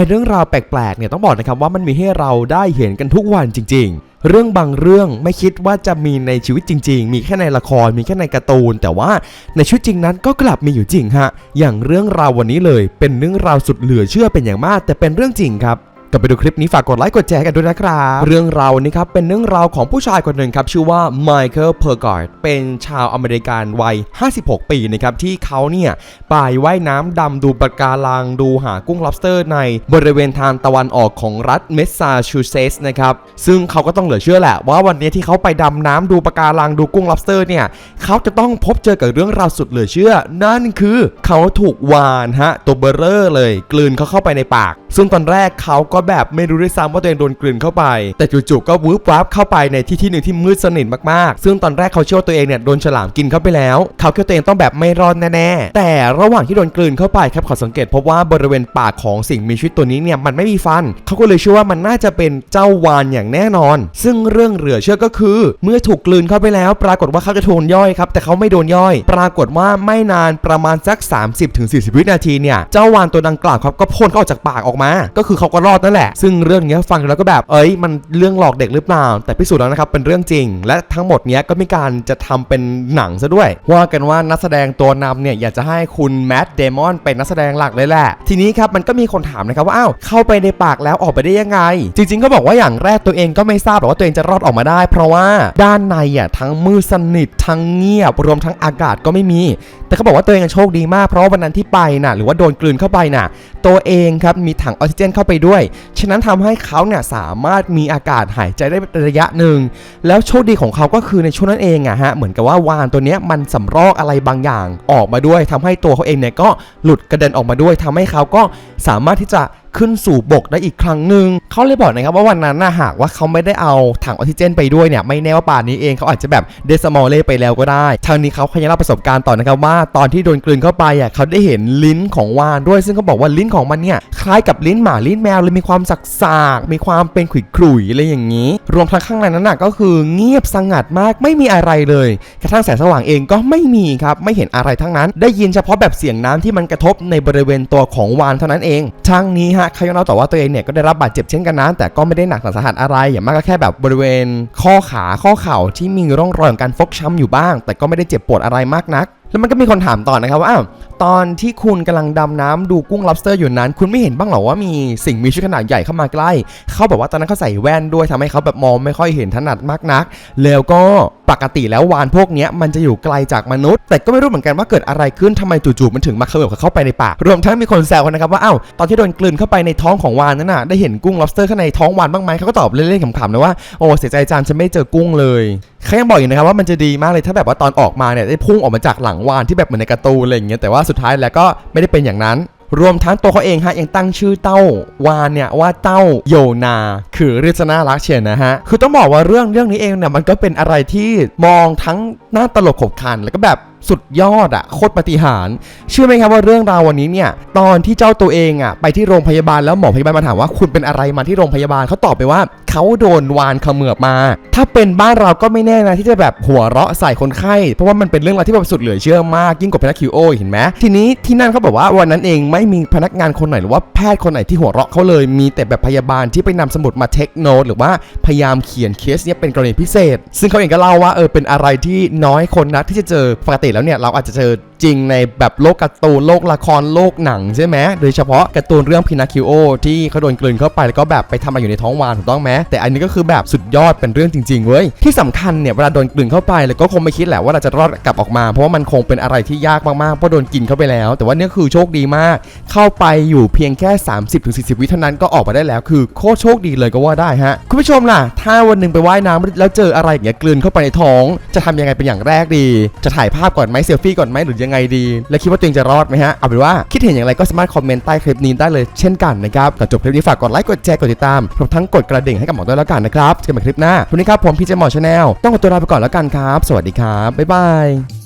อ้เรื่องราวแปลกๆเนี่ยต้องบอกนะครับว่ามันมีให้เราได้เห็นกันทุกวันจริง ๆ เรื่องบางเรื่องไม่คิดว่าจะมีในชีวิตจริง ๆ มีแค่ในละครมีแค่ในการ์ตูน แต่ว่าในชีวิตจริงนั้นก็กลับมีอยู่จริงฮะอย่างเรื่องราววันนี้เลย เป็นเรื่องราวสุดเหลือเชื่อเป็นอย่างมาก แต่เป็นเรื่องจริงครับ ก็ไปดูคลิปนี้ฝากกดไลค์กดแชร์กันด้วยนะครับ เรื่องราวนี้ครับเป็นเรื่องราวของผู้ชายคนหนึ่งครับชื่อว่าไมเคิลเพอร์การ์ดเป็นชาวอเมริกันวัย 56 ปีนะครับที่เขาเนี่ยไปว่ายน้ำดำดูปะการังดูหากุ้ง lobster ในบริเวณทางตะวันออกของรัฐเมสซาชูเซตส์นะครับซึ่งเขาก็ต้องเหลือเชื่อแหละ ว่าวันนี้ที่เขาไปดำน้ำดูปะการังดูกุ้ง lobster เนี่ยเขาจะต้องพบเจอกับเรื่องราวสุดเหลือเชื่อ นั่นคือเขาถูกวานฮะตัวเบอร์เรอร์เลย กลืนเขาเข้าไปในปาก ซึ่งตอนแรกเขาก็แบบไม่รู้ด้วยซ้ำว่าตัวเองโดนกลืนเข้าไป แต่จู่ๆก็วืบวับเข้าไปในที่ที่หนึ่งที่มืดสนิทมากๆ ซึ่งตอนแรกเขาเชื่อว่าตัวเองเนี่ยโดนฉลามกินเข้าไปแล้ว เขาคิดว่าตัวเองต้องแบบไม่รอดแน่ๆ แต่ระหว่างที่โดนกลืนเข้าไปครับขอสังเกตพบว่าบริเวณปากของสิ่งมีชีวิตตัวนี้เนี่ยมันไม่มีฟัน เขาก็เลยเชื่อว่ามันน่าจะเป็นเจ้าวานอย่างแน่นอน ซึ่งเรื่องเหลือเชื่อก็คือ เมื่อถูกกลืนเข้าไปแล้ว ปรากฏว่าเขาจะโดนย่อยครับแต่เขาไม่โดนย่อย ปรากฏว่าไม่นานประมาณสัก 30-40 วินาทีเนี่ยเจ้าวานตัวดังกล่าวครับก็พ่นเข้าออกจากปากออกมา ก็คือเขาก็รอดนั่นแหละ ซึ่งเรื่องเนี้ยฟังแล้วก็แบบเอ้ยมันเรื่องหลอกเด็กหรือเปล่า แต่พิสูจน์แล้วนะครับเป็นเรื่องจริง และทั้งหมดเนี้ยก็มีการจะทำเป็นหนังซะด้วย ว่ากันว่านักแสดงตัวนำเนี่ยอยากจะให้คุณแมดเดมอนเป็นนักแสดงหลักเลยแหละทีนี้ครับมันก็มีคนถามนะครับว่าอ้าวเข้าไปในปากแล้วออกไปได้ยังไง จริง ๆ ก็บอกว่าอย่างแรกตัวเองก็ไม่ทราบหรอกว่าตัวเองจะรอดออกมาได้ เพราะว่าด้านในอะทั้งมืดสนิททั้งเงียบรวมทั้งอากาศก็ไม่มี แต่เขาบอกว่าตัวเองโชคดีมากเพราะวันนั้นที่ไปน่ะหรือว่าโดนกลืนเข้าไปน่ะ ตัวเองครับมีถังออกซิเจนเข้าไปด้วย ฉะนั้นทำให้เขาเนี่ยสามารถมีอากาศหายใจได้ระยะหนึ่ง แล้วโชคดีของเขาก็คือในช่วงนั้นเองอะฮะเหมือนกับว่าวานตัวเนี้ยมันสำรอกอะไรบางอย่างออกมาด้วยทำให้ตัวเขาเองเนี่ยก็หลุดกระเด็นออกมาด้วยทำให้เขาก็สามารถที่จะ ขึ้นสู่บกได้อีกครั้งหนึ่งเขาเลยบอกนะครับว่าวันนั้นนะหากว่าเขาไม่ได้เอาถังออกซิเจนไปด้วยเนี่ยไม่แน่ว่าป่านนี้เองเขาอาจจะแบบเดสมอลเล่ไปแล้วก็ได้ทางนี้เขาขยันเล่าประสบการณ์ต่อนะครับว่าตอนที่โดนกลืนเข้าไปอะเขาได้เห็นลิ้นของวานด้วย ซึ่งเขาบอกว่าลิ้นของมันเนี่ยคล้ายกับลิ้นหมาลิ้นแมวเลยมีความสักสากๆมีความเป็นขุยขลุ่ยๆอะไรอย่างนี้ รวมทั้งข้างในนั้นน่ะก็คือเงียบสงัดมากไม่มีอะไรเลยกระทั่งแสงสว่างเองก็ไม่มีครับไม่เห็นอะไรทั้งนั้น ได้ยินเฉพาะแบบเสียงน้ำที่มันกระทบในบริเวณตัวของวานเท่านั้นเองทางนี้ฮะเขายังเล่าต่อว่าตัวเองเนี่ยก็ได้รับบาดเจ็บเช่นกันนะ แต่ก็ไม่ได้หนักสาหัสอะไร อย่างมากก็แค่แบบบริเวณ ข้อขาข้อเข่าที่มีร่องรอยของการฟกช้ำอยู่บ้าง แต่ก็ไม่ได้เจ็บปวดอะไรมากนัก แล้วมันก็มีคนถามต่อนะครับว่าอ้าวตอนที่คุณกำลังดำน้ำดูกุ้ง lobster อยู่นั้น คุณไม่เห็นบ้างเหรอว่ามีสิ่งมีชีวิตขนาดใหญ่เข้ามาใกล้ เขาบอกว่าตอนนั้นเขาใส่แว่นด้วยทำให้เขาแบบมองไม่ค่อยเห็นถนัดมากนัก แล้วก็ปกติแล้ววานพวกนี้มันจะอยู่ไกลจากมนุษย์ แต่ก็ไม่รู้เหมือนกันว่าเกิดอะไรขึ้นทำไมจู่ๆมันถึงมาเขมือบเข้าไปในปาก รวมทั้งมีคนแซวนนะครับว่าอ้าวตอนที่โดนกลืนเข้าไปในท้องของวานนั้นน่ะได้เห็นกุ้ง lobster ข้างในท้องวานบ้างไหมเขาก็ตอบเล่นๆขำๆนะว่าโอ้เสียใจจังฉันไม่เจอกุ้งเลย เขายังบอกอยู่นะครับว่ามันจะดีมากเลยถ้าแบบว่าตอนออกมาเนี่ยได้พุ่งออกมาจากหลังวานที่แบบเหมือนในการ์ตูนอะไรอย่างเงี้ยแต่ว่าสุดท้ายแล้วก็ไม่ได้เป็นอย่างนั้น รวมทั้งตัวเขาเองฮะยังตั้งชื่อเต้าวานเนี่ยว่าเต้าโยนา คือเรียกจะน่ารักเชียนะฮะคือต้องบอกว่าเรื่องเรื่องนี้เองเนี่ยมันก็เป็นอะไรที่มองทั้งหน้าตลกขบขันแล้วก็แบบ สุดยอดอะโคตรปฏิหารเชื่อไหมครับว่าเรื่องราววันนี้เนี่ย ตอนที่เจ้าตัวเองอะไปที่โรงพยาบาลแล้วหมอพยาบาลมาถามว่าคุณเป็นอะไรมาที่โรงพยาบาลเขาตอบไปว่าเขาโดนวานเขมือบมา ถ้าเป็นบ้านเราก็ไม่แน่นะที่จะแบบหัวเราะใส่คนไข้เพราะว่ามันเป็นเรื่องราวที่แบบสุดเหลือเชื่อมากยิ่งกว่าพนักคิวโอเห็นไหมทีนี้ที่นั่นเขาบอกว่าวันนั้นเองไม่มีพนักงานคนไหนหรือว่าแพทย์คนไหนที่หัวเราะเขาเลยมีแต่แบบพยาบาลที่ไปนำสมุดมาเทคโนตหรือว่าพยายามเขียนเคสเนี้ยเป็นกรณีพิเศษ ซึ่งเขาเองก็เล่าว่าเออเป็นอะไรที่น้อยคนนะที่จะเจอปกติแล้วเนี่ยเราอาจจะเจอจริงในแบบโลกการ์ตูนโลกละครโลกหนังใช่ไหมโดยเฉพาะการ์ตูนเรื่องพินาคิโอที่เขาโดนกลืนเข้าไปแล้วก็แบบไปทำอะไรอยู่ในท้องวานถูกต้องไหมแต่อันนี้ก็คือแบบสุดยอดเป็นเรื่องจริงๆเว้ยที่สำคัญเนี่ยเวลาโดนกลืนเข้าไปแล้วก็คงไม่คิดแหละว่าเราจะรอดกลับออกมาเพราะว่ามันคงเป็นอะไรที่ยากมากๆเพราะโดนกินเข้าไปแล้ว แต่ว่านี่คือโชคดีมาก เข้าไปอยู่เพียงแค่ 30-40 วิเท่านั้นก็ออกมาได้แล้ว คือโคตรโชคดีเลยก็ว่าได้ฮะคุณผู้ชมล่ะ ถ้าวันหนึ่งไปว่ายน้ำแล้วเจออะไรอย่างเงี้ยกลืนเข้าไปในท้อง จะทำยังไงเป็นอย่างแรกดี จะถ่ายภาพก่อนไหมเซลฟี่ก่อนไหมหรือยังไงดี และคิดว่าตัวเองจะรอดไหมฮะเอาเป็นว่าคิดเห็นอย่างไรก็สามารถคอมเมนต์ใต้คลิปนี้ได้เลยเช่นกันนะครับก่อนจบคลิปนี้ฝากกดไลค์กดแชร์กดติดตามรวมทั้งกดกระดิ่งให้กับหมอด้วยแล้วกันนะครับเจอกันใหม่คลิปหน้าวันนี้ครับผมพี่เจหมอชาแนลต้องขอตัวลาไปก่อนแล้วกันครับ สวัสดีครับบ๊ายบาย